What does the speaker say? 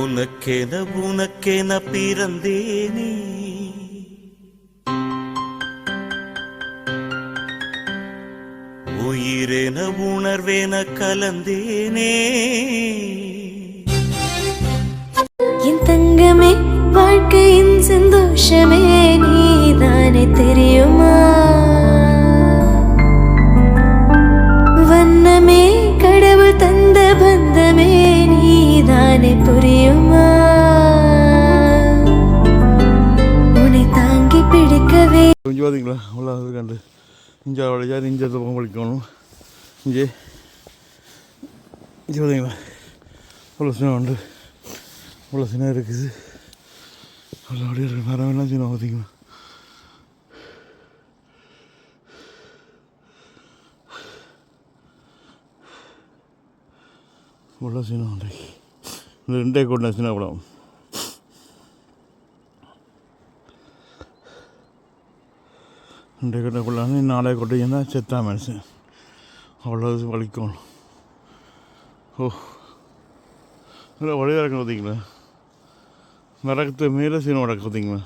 உனக்கென உனக்கென பிறந்தேனே. உயிரென உணர்வேன கலந்தேனே. என் தங்கமே வாழ்க்கையின் சந்தோஷமே நீதானே தெரியுமா? பிடிக்கவே கொஞ்சம் பார்த்தீங்களா அவ்வளோ அது கண்டு. இங்கே வழியா இங்கே பக்கம் வலிக்கணும் இங்கே. இங்கே பார்த்தீங்களா அவ்வளோ சின்ன உண்டு அவ்வளோ சின்ன இருக்குது. அவ்வளோ அப்படியே இருக்கு. மரமெல்லாம் சின்ன பார்த்தீங்களா அவ்வளோ சின்ன உண்டு இந்த ரெண்டே கொண்ட சின்ன படம் ரெண்டு கட்டை கொள்ளான்னு கொட்டையும் கொட்டைன்னா செத்தா மனுஷன். அவ்வளோ இது ஓ. இல்லை வழியாக இறக்க பார்த்தீங்களா? நடக்கிறது மேலே சீனம் நடக்க பார்த்தீங்களா?